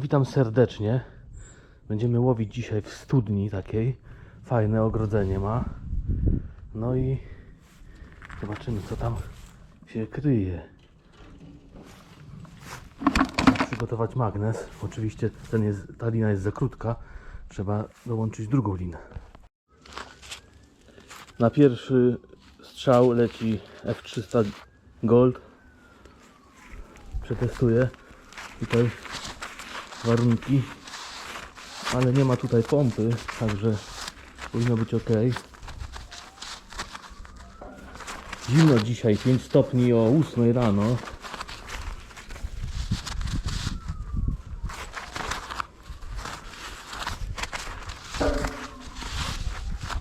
Witam serdecznie. Będziemy łowić dzisiaj w studni takiej. Fajne ogrodzenie ma. No i zobaczymy co tam się kryje. Przygotować magnes. Oczywiście ten jest, ta lina jest za krótka. Trzeba dołączyć drugą linę. Na pierwszy strzał leci F300 Gold. Przetestuję tutaj warunki, ale nie ma tutaj pompy, także powinno być ok. Zimno dzisiaj, 5 stopni o 8 rano.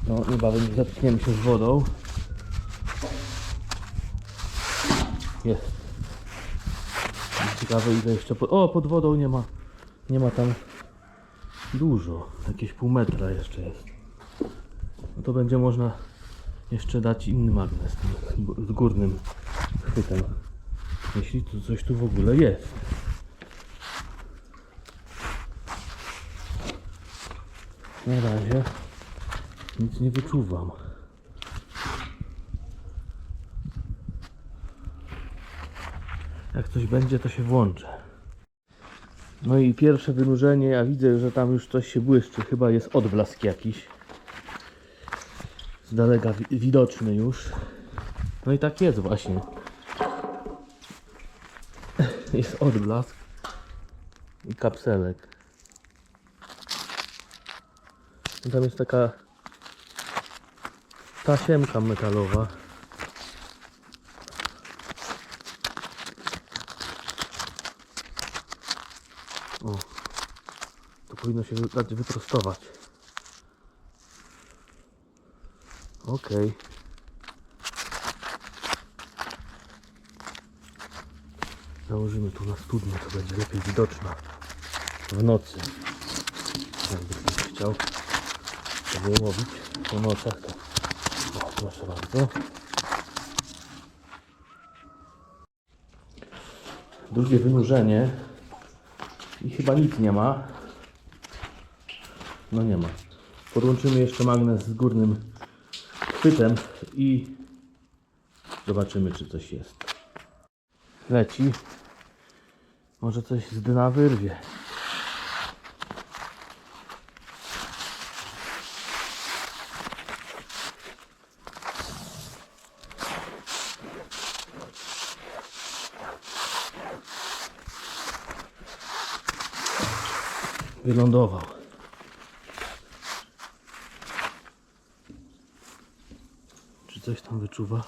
No, niebawem zetkniemy się z wodą. Jest. Ciekawe ile jeszcze pod... O, pod wodą nie ma. Nie ma tam dużo. Jakieś pół metra jeszcze jest. No to będzie można jeszcze dać inny magnes z gó- z górnym chwytem. Jeśli tu coś tu w ogóle jest. Na razie nic nie wyczuwam. Jak coś będzie, to się włączę. No i pierwsze wynurzenie, ja widzę, że tam już coś się błyszczy. Chyba jest odblask jakiś. Z daleka wi- widoczny już. No i tak jest właśnie. Jest odblask. I kapselek. Tam jest taka tasiemka metalowa. O, to powinno się dać wyprostować. Okej. Założymy tu na studnię, to będzie lepiej widoczna w nocy. Jakby ktoś chciał sobie łowić po nocach, to o, proszę bardzo. Drugie wynurzenie i chyba nic nie ma. No nie ma. Podłączymy jeszcze magnes z górnym chwytem i zobaczymy czy coś jest. Leci. Może coś z dna wyrwie. Wylądował. Czy coś tam wyczuwa?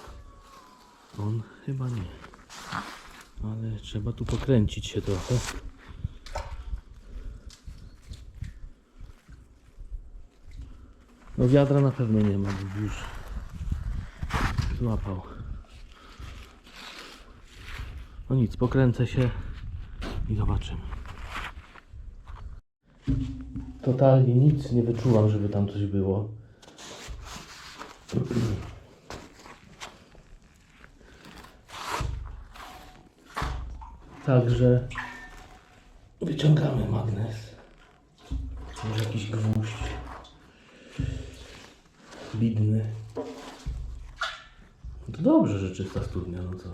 On chyba nie. Ale trzeba tu pokręcić się trochę. No wiadra na pewno nie ma, bo już złapał. No nic, pokręcę się i zobaczymy. Totalnie nic nie wyczuwam, żeby tam coś było. Także wyciągamy magnes. Może jakiś gwóźdź. Bidny. No to dobrze, że czysta studnia, no co?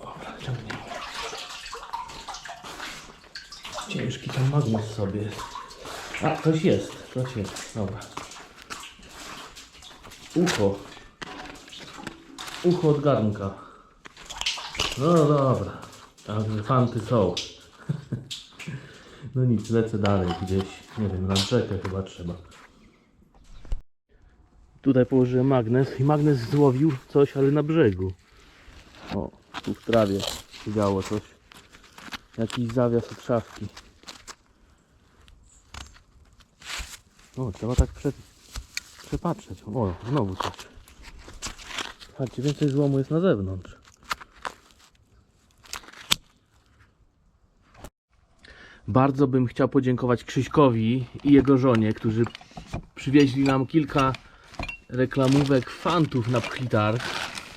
Dobra, ciągniemy. Ciężki ten magnes sobie jest. A, coś jest, coś jest. Dobra. Ucho. Ucho od garnka. No dobra. Także fanty są. No nic, lecę dalej gdzieś. Nie wiem, na chyba trzeba. Tutaj położyłem magnes i magnes złowił coś, ale na brzegu. O, tu w trawie siedziało coś. Jakiś zawias od szafki. O, trzeba tak prze, przepatrzeć. O, znowu coś. Patrzcie, więcej złomu jest na zewnątrz. Bardzo bym chciał podziękować Krzyśkowi i jego żonie, którzy przywieźli nam kilka reklamówek fantów na pchitar.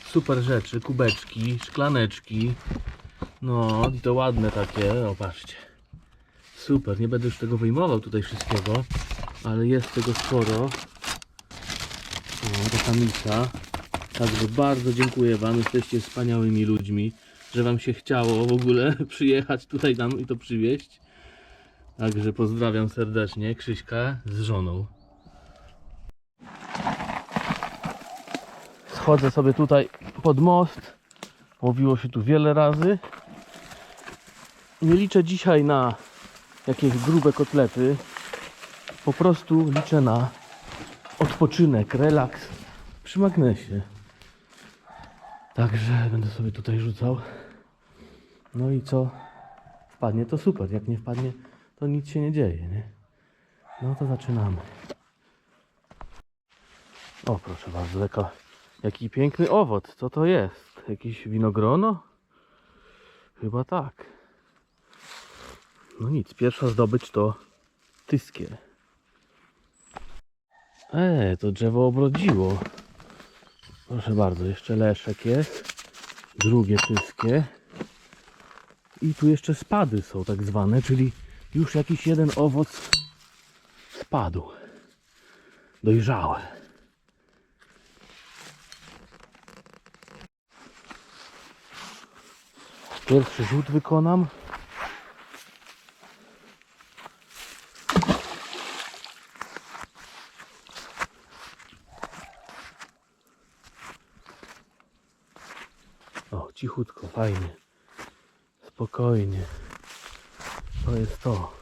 Super rzeczy, kubeczki, szklaneczki. No i to ładne takie, o patrzcie. Super, nie będę już tego wyjmował tutaj wszystkiego, ale jest tego sporo. O, taka misa. Także bardzo dziękuję Wam, jesteście wspaniałymi ludźmi, że Wam się chciało w ogóle przyjechać tutaj nam i to przywieźć. Także pozdrawiam serdecznie Krzyśka z żoną. Schodzę sobie tutaj pod most. Łowiło się tu wiele razy. Nie liczę dzisiaj na jakieś grube kotlety. Po prostu liczę na odpoczynek, relaks przy magnesie. Także będę sobie tutaj rzucał. No i co? Wpadnie to super. Jak nie wpadnie, to nic się nie dzieje, nie? No to zaczynamy. O, proszę bardzo, jaka, jaki piękny owoc. Co to jest? Jakieś winogrono? Chyba tak. No nic, pierwsza zdobycz to tyskie. E, to drzewo obrodziło. Proszę bardzo, jeszcze leszek jest. Drugie tyskie. I tu jeszcze spady są tak zwane, czyli już jakiś jeden owoc spadł. Dojrzałe. Pierwszy rzut wykonam. O, cichutko, fajnie. Spokojnie. To jest to.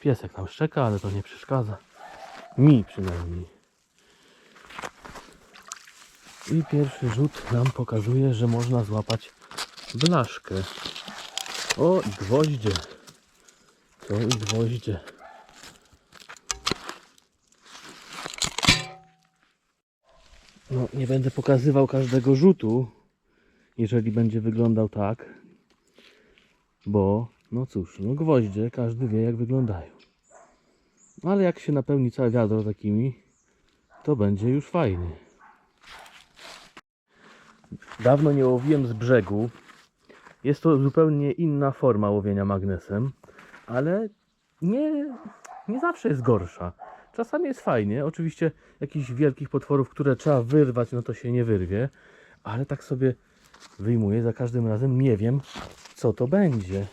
Piesek tam szczeka, ale to nie przeszkadza. Mi przynajmniej. I pierwszy rzut nam pokazuje, że można złapać blaszkę. O, i gwoździe. To i gwoździe. Nie będę pokazywał każdego rzutu, jeżeli będzie wyglądał tak, bo, no cóż, no gwoździe, każdy wie jak wyglądają. Ale jak się napełni całe wiadro takimi, to będzie już fajnie. Dawno nie łowiłem z brzegu. Jest to zupełnie inna forma łowienia magnesem, ale nie, nie zawsze jest gorsza. Czasami jest fajnie. Oczywiście jakichś wielkich potworów, które trzeba wyrwać, no to się nie wyrwie, ale tak sobie wyjmuję za każdym razem. Nie wiem, co to będzie.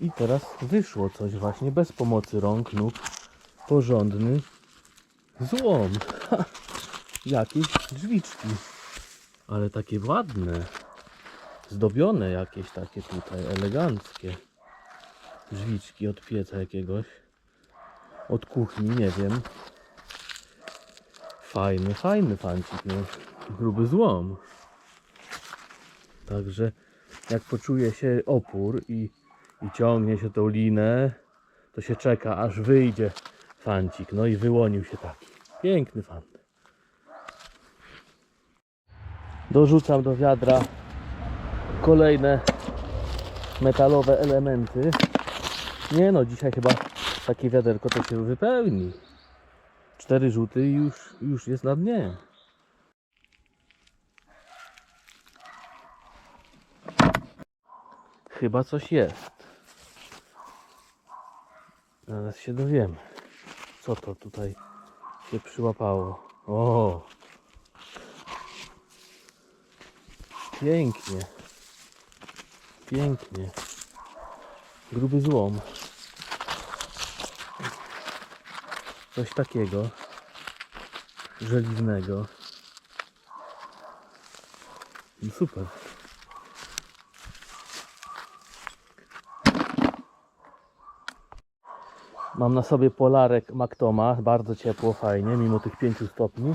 I teraz wyszło coś właśnie bez pomocy rąk, nóg. Porządny złom. Ha, jakieś drzwiczki. Ale takie ładne. Zdobione jakieś takie tutaj, eleganckie. Drzwiczki od pieca jakiegoś. Od kuchni, nie wiem. Fajny, fajny fancik, no. Gruby złom. Także jak poczuje się opór i, i ciągnie się tą linę, to się czeka, aż wyjdzie fancik. No i wyłonił się taki. Piękny fan. Dorzucam do wiadra kolejne metalowe elementy. Nie no, dzisiaj chyba takie wiaderko to się wypełni. Cztery rzuty i już, już jest na dnie. Chyba coś jest. Zaraz się dowiemy, co to tutaj się przyłapało. O! Pięknie. Pięknie. Gruby złom. Coś takiego. Żeliwnego. No super. Mam na sobie polarek Mactoma, bardzo ciepło, fajnie, mimo tych 5 stopni.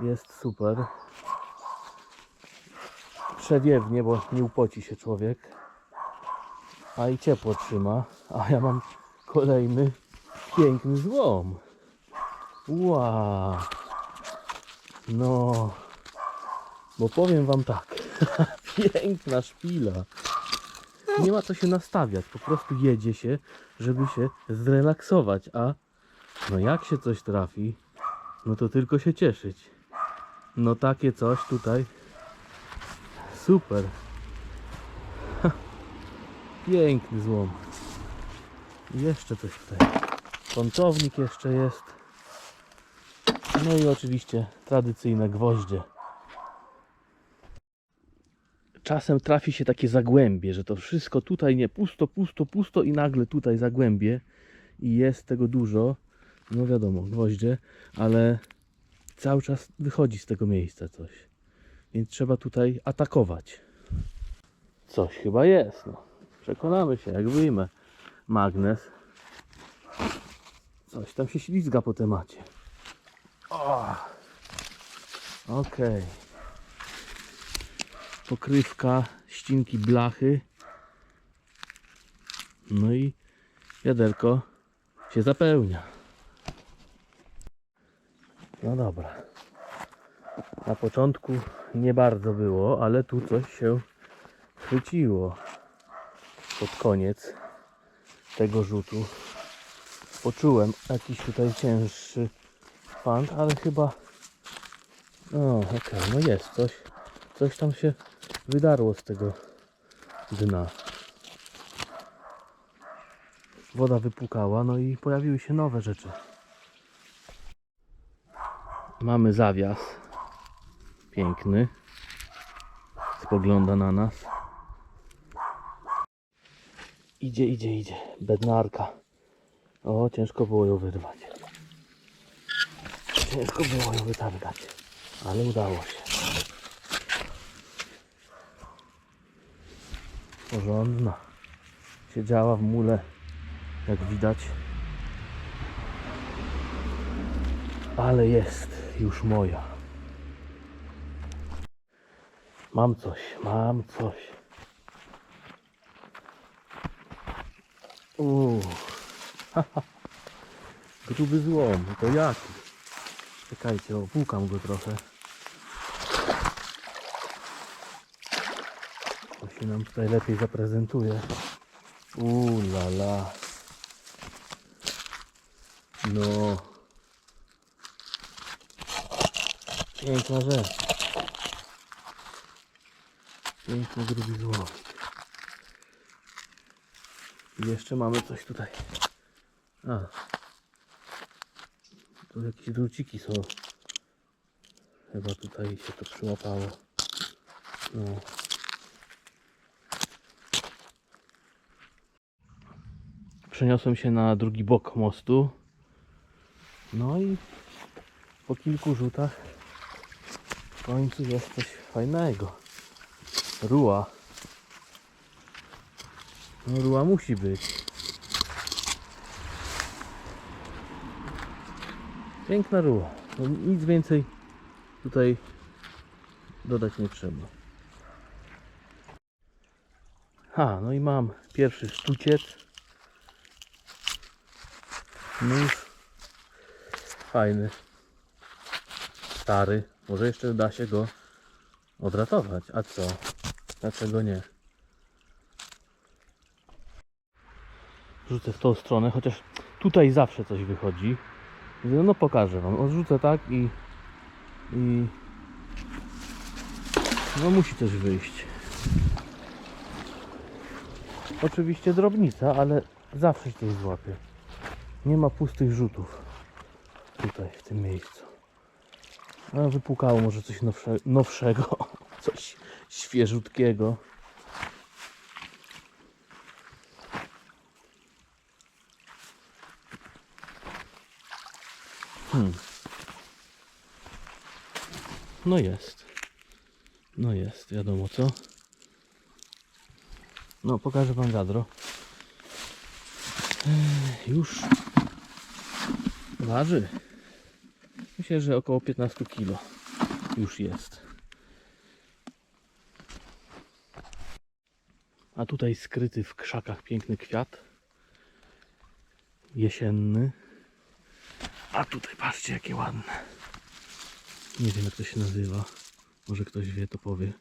Jest super. Przewiewnie, bo nie upoci się człowiek. A i ciepło trzyma. A ja mam kolejny piękny złom. Wow. No. Bo powiem wam tak. Piękna szpila. Nie ma co się nastawiać, po prostu jedzie się, żeby się zrelaksować, a no jak się coś trafi, no to tylko się cieszyć. No takie coś tutaj. Super. Piękny złom. Jeszcze coś tutaj. Kątownik jeszcze jest. No i oczywiście tradycyjne gwoździe. Czasem trafi się takie zagłębie, że to wszystko tutaj nie pusto, pusto, pusto i nagle tutaj zagłębie i jest tego dużo. No wiadomo, gwoździe, ale cały czas wychodzi z tego miejsca coś. Więc trzeba tutaj atakować. Coś chyba jest. No. Przekonamy się, jak wyjmę magnes. Coś tam się ślizga po temacie. O! Okej. Pokrywka, ścinki blachy. No i wiaderko się zapełnia. No dobra. Na początku nie bardzo było, ale tu coś się chwyciło. Pod koniec tego rzutu poczułem jakiś tutaj cięższy pant, ale chyba o, okej, no jest coś. Coś tam się wydarło z tego dna. Woda wypłukała, no i pojawiły się nowe rzeczy. Mamy zawias. Piękny. Spogląda na nas. Idzie, idzie, idzie. Bednarka o, ciężko było ją wyrwać. Ciężko było ją wytargać, ale udało się. Porządna. Siedziała w mule, jak widać. Ale jest już moja. Mam coś, mam coś. Uuu. Gruby złom, to jaki? Czekajcie, opłukam go trochę. To się nam tutaj lepiej zaprezentuje. Uuu la la. No. Piękna rzecz. Piękny gruby złom. I jeszcze mamy coś tutaj. A. Tu jakieś druciki są. Chyba tutaj się to przyłapało. No. Przeniosłem się na drugi bok mostu. No i po kilku rzutach w końcu jest coś fajnego. Ruła. No ruła musi być. Piękna ruła. No, nic więcej tutaj dodać nie trzeba. Ha, no i mam pierwszy sztuciec. Nóż. Fajny. Stary. Może jeszcze da się go odratować. A co? Dlaczego nie? Rzucę w tą stronę, chociaż tutaj zawsze coś wychodzi. Mówię, No pokażę wam. Odrzucę tak i, i no musi coś wyjść. Oczywiście drobnica, ale zawsze się coś złapie. Nie ma pustych rzutów tutaj w tym miejscu. A wypukało może coś nowsze, nowszego, coś świeżutkiego. Hmm. No jest. No jest, wiadomo co. No, pokażę wam wiadro. Już waży. Myślę, że około 15 kg już jest. A tutaj skryty w krzakach piękny kwiat. Jesienny. A tutaj patrzcie jakie ładne. Nie wiem jak to się nazywa. Może ktoś wie, to powie.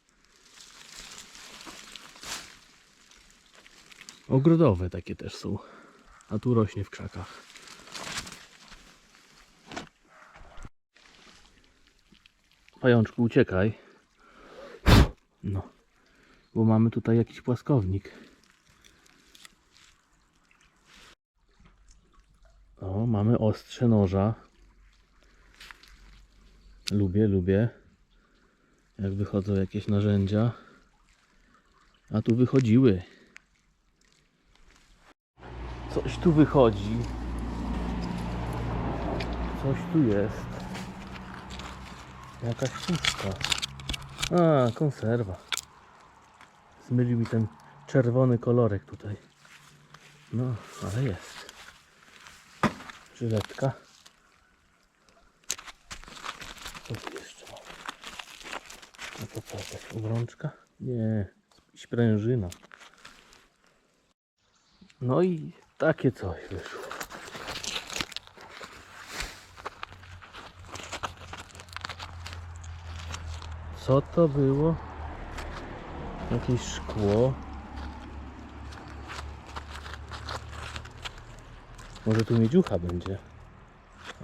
Ogrodowe takie też są. A tu rośnie w krzakach. Pajączku, uciekaj. No. Bo mamy tutaj jakiś płaskownik. Mamy ostrze noża. Lubię, lubię. Jak wychodzą jakieś narzędzia. A tu wychodziły. Coś tu wychodzi. Coś tu jest. Jakaś pustka. A, konserwa. Zmylił mi ten czerwony kolorek tutaj. No, ale jest. Żyletka. Co tu jeszcze mam? No to co, jakaś obrączka? Nie, sprężyna. No i takie coś wyszło. Co to było? Jakieś szkło. Może tu miedziucha będzie.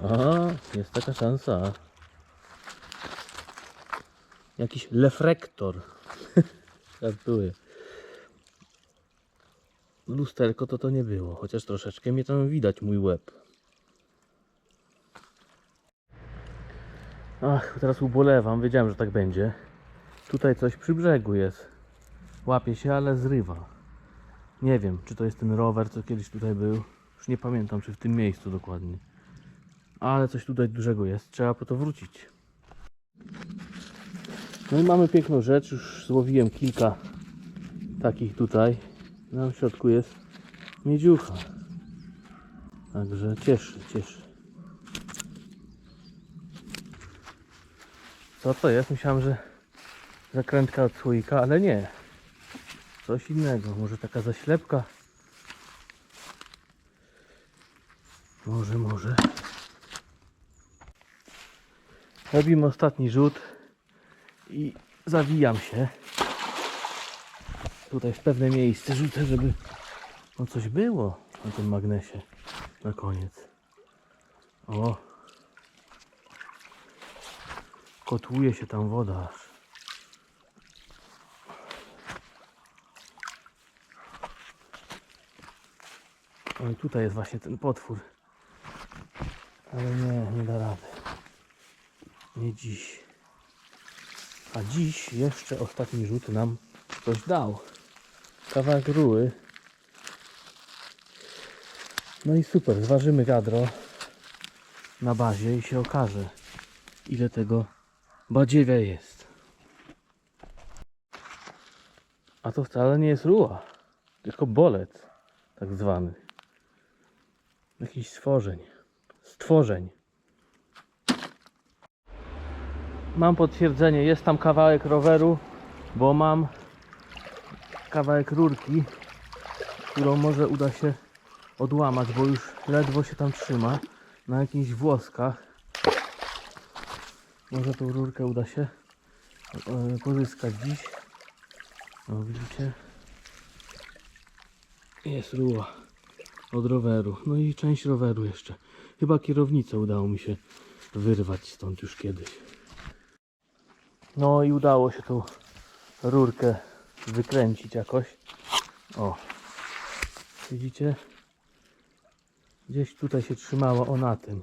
A, jest taka szansa. Jakiś reflektor. Żartuję. Lusterko to to nie było, chociaż troszeczkę mnie tam widać mój łeb. Ach, teraz ubolewam, wiedziałem, że tak będzie. Tutaj coś przy brzegu jest. Łapie się, ale zrywa. Nie wiem, czy to jest ten rower, co kiedyś tutaj był. Już nie pamiętam, czy w tym miejscu dokładnie. Ale coś tutaj dużego jest, trzeba po to wrócić. No i mamy piękną rzecz, już złowiłem kilka takich tutaj. W środku jest miedziucha. Także cieszy, cieszy. Co to jest? Myślałem, że zakrętka od słoika, ale nie. Coś innego. Może taka zaślepka? Może, może. Robimy ostatni rzut i zawijam się. Tutaj w pewne miejsce rzucę, żeby no coś było na tym magnesie na koniec. O! Kotłuje się tam woda aż. O i tutaj jest właśnie ten potwór. Ale nie, nie da rady. Nie dziś. A dziś jeszcze ostatni rzut nam ktoś dał. Kawałek ruły. No i super, zważymy wiadro na bazie i się okaże ile tego badziewia jest. A to wcale nie jest ruła, tylko bolet tak zwany. Jakiś stworzeń. Stworzeń. Mam potwierdzenie, jest tam kawałek roweru, bo mam kawałek rurki, którą może uda się odłamać, bo już ledwo się tam trzyma na jakichś włoskach. Może tą rurkę uda się e, pozyskać dziś. O, widzicie? Jest ruła od roweru. No i część roweru jeszcze. Chyba kierownicę udało mi się wyrwać stąd już kiedyś. No i udało się tą rurkę wykręcić jakoś. O. Widzicie? Gdzieś tutaj się trzymała o na tym.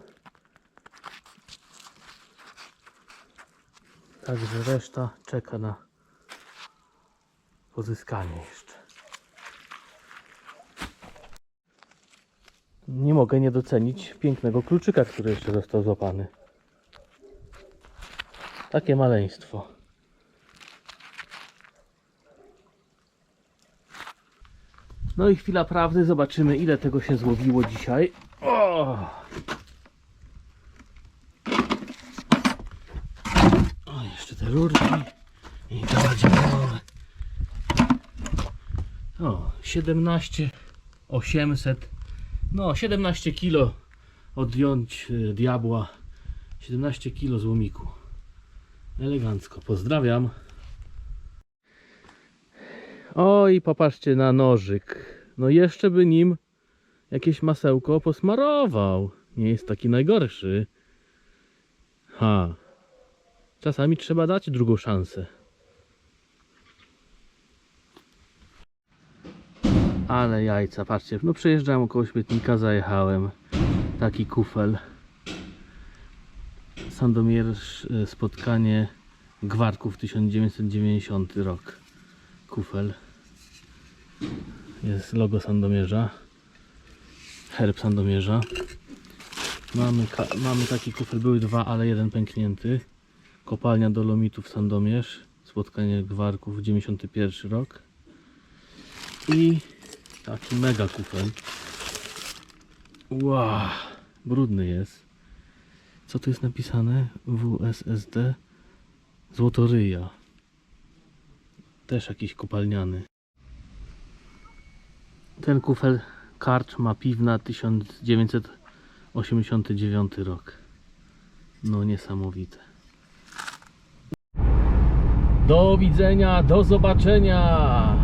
Także reszta czeka na pozyskanie jeszcze. Nie mogę nie docenić pięknego kluczyka, który jeszcze został złapany. Takie maleństwo. No i chwila prawdy, zobaczymy ile tego się złowiło dzisiaj. O! O, jeszcze te rurki i gadzie małe. O, 17 800 no 17 kilo odjąć y, diabła 17 kilo złomiku elegancko, pozdrawiam o i popatrzcie na nożyk No jeszcze by nim jakieś masełko posmarował. Nie jest taki najgorszy. Ha. Czasami trzeba dać drugą szansę. Ale jajca, patrzcie, no przejeżdżałem około śmietnika, zajechałem. Taki kufel. Sandomierz, e, spotkanie Gwarków 1990 rok. Kufel. Jest logo Sandomierza. Herb Sandomierza. Mamy, mamy taki kufel, były dwa, ale jeden pęknięty. Kopalnia Dolomitów Sandomierz. Spotkanie Gwarków 91 rok. I taki mega kufel. Wow, brudny jest. Co tu jest napisane? WSSD Złotoryja. Też jakiś kopalniany. Ten kufel karcz ma piwna 1989 rok. No niesamowite. Do widzenia, do zobaczenia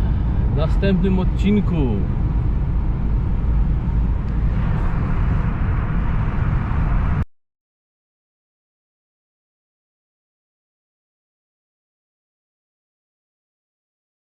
następnym odcinku.